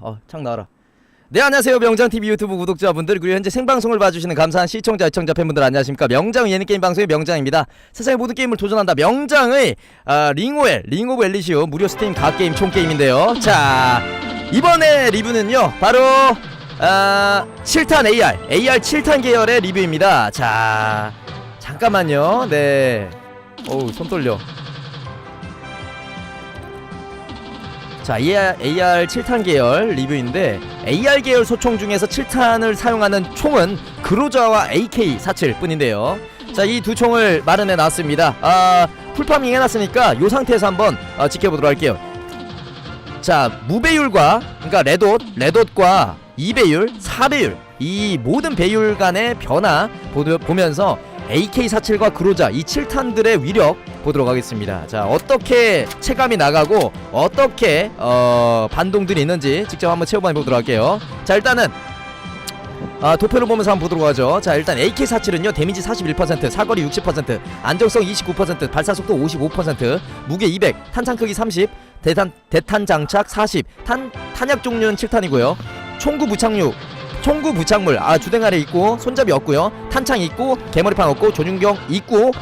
어, 창 나와라. 네 안녕하세요. 명장TV 유튜브 구독자분들 그리고 현재 생방송을 봐주시는 감사한 시청자 시청자 팬분들 안녕하십니까? 명장 예능게임 방송의 명장입니다. 세상의 모든 게임을 도전한다. 명장의 아, 링오엘 링 오브 엘리시오 무료 스팀 갓게임 총게임인데요. 자 이번에 리뷰는요 바로 아, 7탄 AR AR 7탄 계열의 리뷰입니다. 자 잠깐만요. 네. 어우 손 떨려 자 AR, AR 7탄 계열 리뷰인데 AR 계열 소총 중에서 7탄을 사용하는 총은 그로자와 AK47 뿐인데요. 자 이 두 총을 마련해 놨습니다. 아 풀파밍 해놨으니까 요 상태에서 한번 어, 지켜보도록 할게요. 자 무배율과 그러니까 레돗 레돗과 2배율 4배율 이 모든 배율 간의 변화 보면서 AK47과 그로자 이 7탄들의 위력 보도록 하겠습니다. 자, 어떻게 체감이 나가고 어떻게 어, 반동들이 있는지 직접 한번 체험해 보도록 할게요. 자, 일단은 아, 도표를 보면서 한번 보도록 하죠. 자, 일단 AK47은요, 데미지 41%, 사거리 60%, 안정성 29%, 발사속도 55%, 무게 200, 탄창 크기 30, 대탄, 대탄 장착 40, 탄, 탄약 종류는 7탄이고요. 총구 부착류, 총구 부착물, 아, 주댕 아래 있고, 손잡이 없고요. 탄창 있고, 개머리판 없고, 조준경 있고,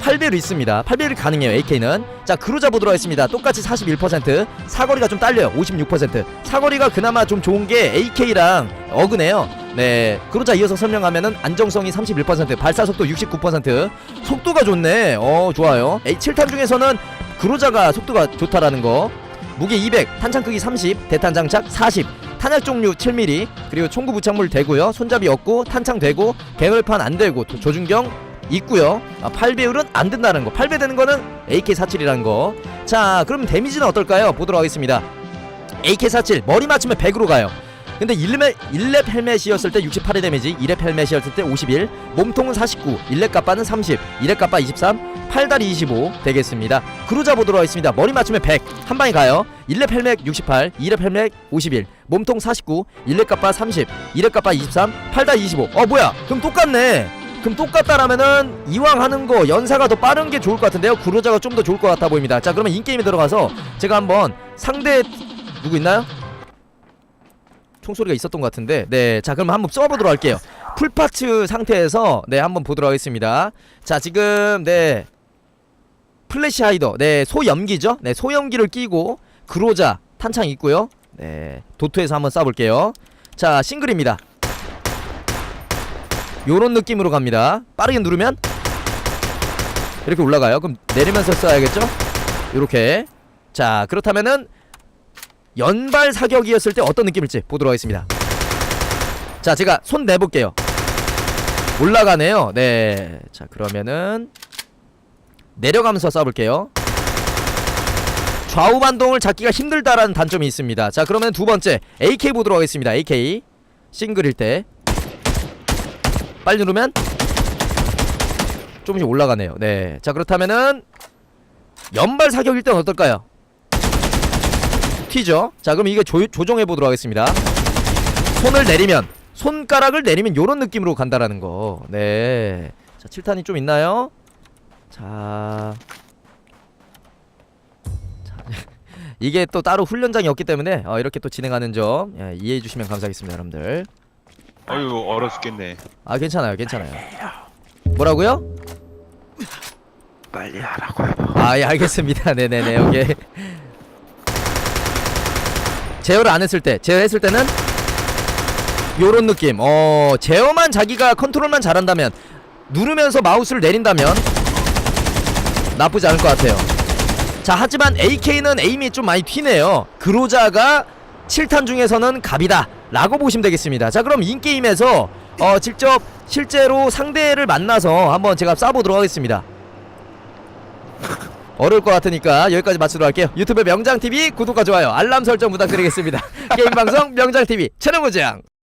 8배율 있습니다. 8배율이 가능해요. AK는. 자, 그루자 보도록 하겠습니다. 똑같이 41%. 사거리가 좀 딸려요. 56%. 사거리가 그나마 좀 좋은 게 AK랑 어그네요. 네. 그루자 이어서 설명하면은 안정성이 31%, 발사 속도 69%. 속도가 좋네. 어, 좋아요. A 7탄 중에서는 그루자가 속도가 좋다라는 거. 무게 200, 탄창 크기 30, 대탄 장착 40. 탄약 종류 7mm 그리고 총구 부착물 되고요 손잡이 없고 탄창 되고 개물판 안 되고 도- 조준경 있고요. 아, 8배율은 안 된다는 거. 8배 되는 거는 AK47이라는 거. 자, 그럼 데미지는 어떨까요? 보도록 하겠습니다. AK47 머리 맞추면 100으로 가요. 근데 1렙, 1렙 헬멧이었을 때 68의 데미지, 2렙 헬멧이었을 때 51, 몸통은 49, 1렙 갑바는 30, 2렙 갑바 23, 팔다리 25 되겠습니다. 그루자 보도록 하겠습니다. 머리 맞추면 100, 한 방에 가요. 1렙 헬멧 68, 2렙 헬멧 51, 몸통 49, 1렙 갑바 30, 2렙 갑바 23, 팔다리 25. 어, 뭐야? 그럼 똑같네. 그럼 똑같다라면은 이왕 하는 거 연사가 더 빠른 게 좋을 것 같은데요. 구로자가 좀 더 좋을 것 같아 보입니다. 자, 그러면 인게임에 들어가서 제가 한번 상대 누구 있나요? 총소리가 있었던 것 같은데 네, 자 그럼 한번 써보도록 할게요. 풀파츠 상태에서 네 한번 보도록 하겠습니다. 자 지금 네 플래시 하이더 네 소염기죠. 네 소염기를 끼고 그로자 탄창 있고요. 네 도트에서 한번 쏴볼게요. 자 싱글입니다. 요런 느낌으로 갑니다. 빠르게 누르면 이렇게 올라가요. 그럼 내리면서 써야겠죠? 요렇게. 자, 그렇다면은 연발 사격이었을 때 어떤 느낌일지 보도록 하겠습니다. 자, 제가 손 내볼게요. 올라가네요. 네. 자, 그러면은 내려가면서 쏴볼게요. 좌우 반동을 잡기가 힘들다라는 단점이 있습니다. 자, 그러면 두 번째 AK 보도록 하겠습니다. AK 싱글일 때 빨리 누르면 조금씩 올라가네요. 네. 자, 그렇다면은 연발 사격일 땐 어떨까요? 튀죠. 자, 그럼 이게 조, 조정해 보도록 하겠습니다. 손을 내리면 손가락을 내리면 요런 느낌으로 간다라는 거. 네. 자, 7탄이 좀 있나요? 자. 자, 이게 또 따로 훈련장이 없기 때문에 어, 이렇게 또 진행하는 점 예, 이해해 주시면 감사하겠습니다, 여러분들. 아유 얼어 죽겠네. 아, 괜찮아요. 괜찮아요. 뭐라고요? 빨리 하라고요. 아, 예, 알겠습니다. 네네네, 오케이. 제어를 안 했을 때, 제어했을 때는 요런 느낌. 어, 제어만 자기가 컨트롤만 잘한다면, 누르면서 마우스를 내린다면, 나쁘지 않을 것 같아요. 자, 하지만 AK는 에임이 좀 많이 튀네요. 그로자가 7탄 중에서는 갑이다. 라고 보시면 되겠습니다. 자, 그럼 인게임에서, 어, 직접 실제로 상대를 만나서 한번 제가 쏴보도록 하겠습니다. 어려울 것 같으니까 여기까지 마치도록 할게요. 유튜브 명장TV 구독과 좋아요, 알람 설정 부탁드리겠습니다. 게임 방송 명장TV 채널 고정!